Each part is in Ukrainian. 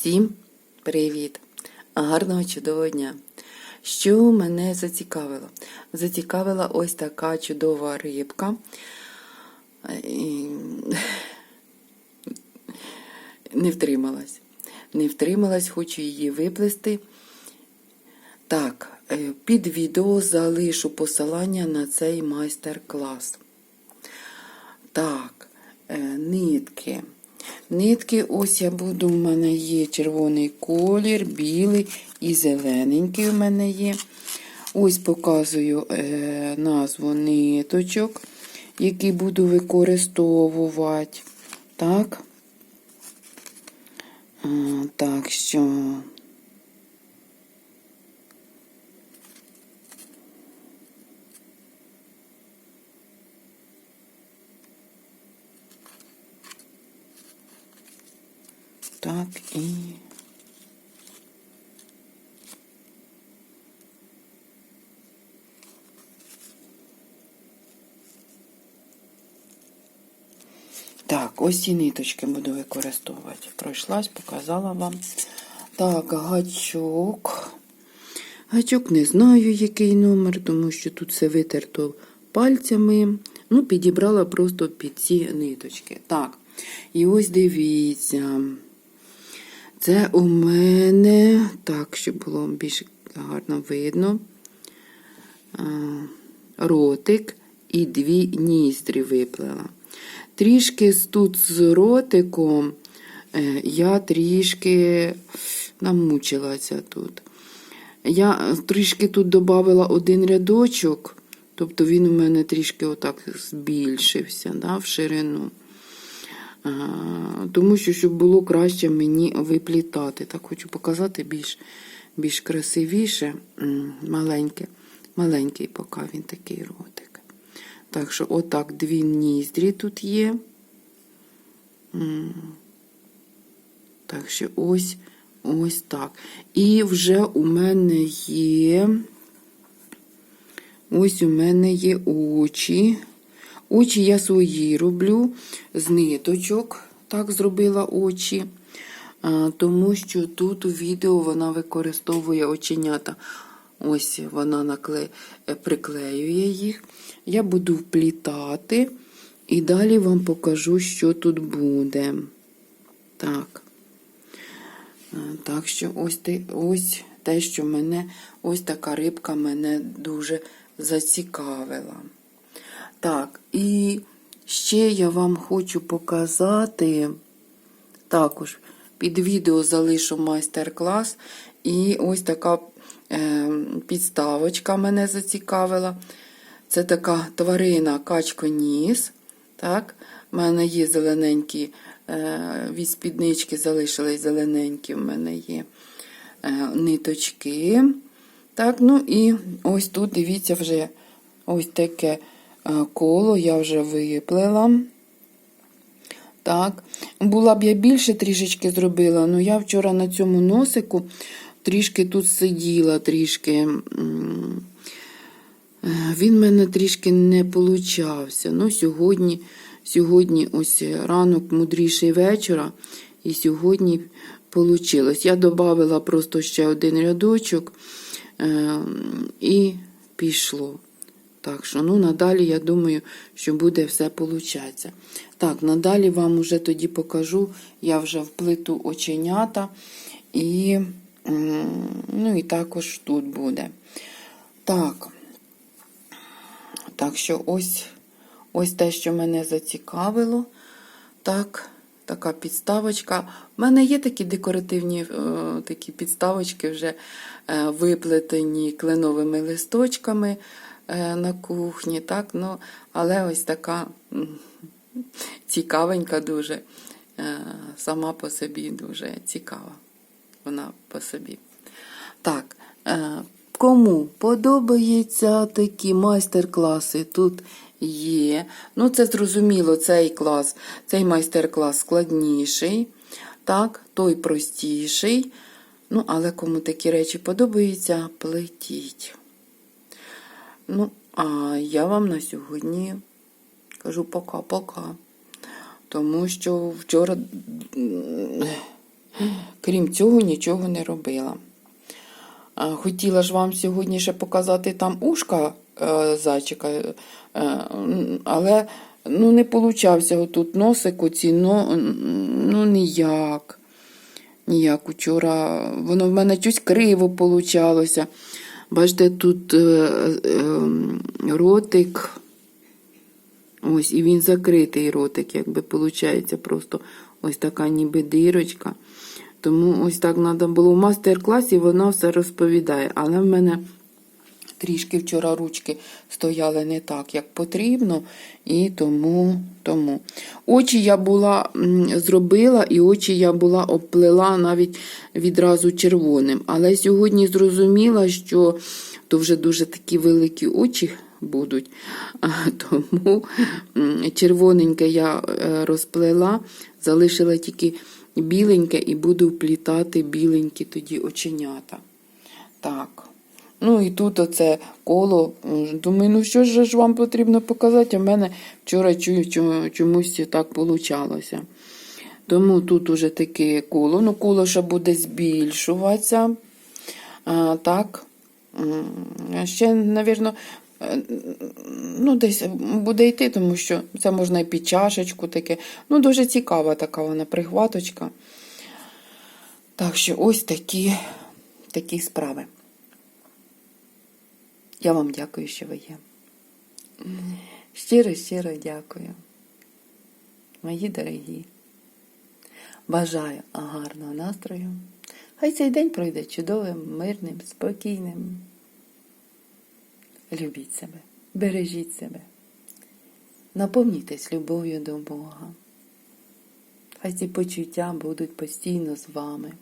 Всім привіт! Гарного чудового дня! Що мене зацікавило? Зацікавила ось така чудова рибка. Не втрималась. Не втрималась, хочу її виплести. Так, е, під відео залишу посилання на цей майстер-клас. Так, е, нитки. Нитки, ось я буду, в мене є червоний колір, білий і зелененький у мене є. Ось показую е, назву ниточок, які буду використовувати. Так. Так що. Так і. Так, ось ці ниточки буду використовувати. Пройшлась, показала вам. Так, гачок. Гачок не знаю, який номер, тому що тут все витерто пальцями. Ну, підібрала просто під ці ниточки. Так, і ось дивіться. Це у мене, так, щоб було більш гарно видно. Ротик і дві ніздрі виплела. Трішки тут з ротиком е, я трішки намучилася тут. Я трішки тут додала один рядочок, тобто він у мене трішки отак збільшився да, в ширину. Тому що, щоб було краще мені виплітати. Так хочу показати більш більш красивіше, маленьке, маленький поки він такий ротик. Так що, отак дві ніздрі тут є. Так що ось ось так. І вже у мене є. Ось у мене є очі. Очі я свої роблю з ниточок. Так зробила очі. Тому що тут у відео вона використовує оченята. Ось вона накле... е, приклеює їх. Я буду вплітати і далі вам покажу, що тут буде. Так. Так що ось те, ось те, що мене, ось така рибка мене дуже зацікавила. Так, і ще я вам хочу показати, також під відео залишу майстер-клас. І ось така е, підставочка мене зацікавила. Це така тварина качконіс. Так, У мене є зелененькі е, від спіднички залишились зелененькі, в мене є е, ниточки. Так, ну і ось тут, дивіться, вже ось таке коло я вже виплела. Так, була б я більше трішечки зробила, але я вчора на цьому носику трішки тут сиділа, трішки. е, Він в мене трішки не получався. Ну, сьогодні, сьогодні ось ранок мудріший вечора, і сьогодні вийшло. Я додала просто ще один рядочок е, і пішло. Так що, ну, надалі, я думаю, що буде все получатися. Так, надалі вам уже тоді покажу, я вже вплиту оченята, і, ну, і також тут буде. Так, так що ось, ось те, що мене зацікавило. Так, така підставочка. У мене є такі декоративні е, такі підставочки, вже е, виплетені кленовими листочками на кухні. Так, ну, але ось така цікавенька дуже. Е, сама по собі дуже цікава. Вона по собі. Так, е, кому подобаються такі майстер-класи, тут є. Ну, це зрозуміло, цей клас, цей майстер-клас складніший, так, той простіший. Ну, але кому такі речі подобаються, плетіть. Ну, а я вам на сьогодні кажу пока-пока. Тому що вчора крім цього, нічого не робила. Хотіла ж вам сьогодні ще показати там ушка е, зайчика, е, але ну, не получався отут носик, оці, ну, ну ніяк. Ніяк учора. Воно в мене щось криво получалося. Бачите, тут е, е, ротик. Ось, і він закритий ротик, якби виходить, просто ось така ніби дирочка. Тому ось так треба було в мастер-класі, вона все розповідає. Але в мене трішки вчора ручки стояли не так, як потрібно, і тому. тому. Очі я була зробила, і очі я була обплела навіть відразу червоним. Але сьогодні зрозуміла, що то вже дуже такі великі очі будуть. Тому червоненьке я е, розплела, залишила тільки біленьке і буду вплітати біленькі тоді оченята. Так. Ну і тут оце коло. Думаю, ну що ж вам потрібно показати? А в мене вчора чую, чомусь так получалося. Тому тут уже таке коло. Ну, коло ще буде збільшуватися. А, так. Ще, навірно, е, ну, десь буде йти, тому що це можна і під чашечку таке. Ну, дуже цікава така вона прихваточка. Так що ось такі, такі справи. Я вам дякую, що ви є. Щиро, щиро дякую. Мої дорогі. Бажаю гарного настрою. Хай цей день пройде чудовим, мирним, спокійним. Любіть себе, бережіть себе. Наповнітесь любов'ю до Бога. Хай ці почуття будуть постійно з вами.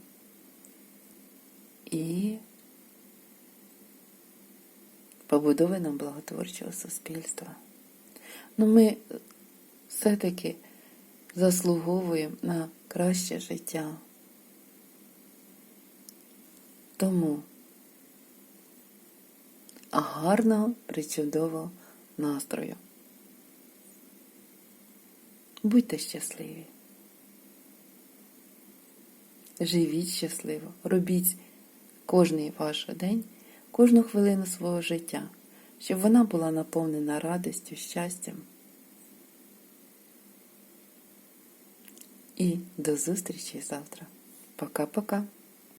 І побудови нам благотворчого суспільства. Ну, ми все-таки заслуговуємо на краще життя. Тому гарного, причудового настрою. Будьте щасливі. Живіть щасливо, робіть кожний ваш день, кожну хвилину свого життя, щоб вона була наповнена радістю, щастям. І до зустрічі завтра. Пока-пока.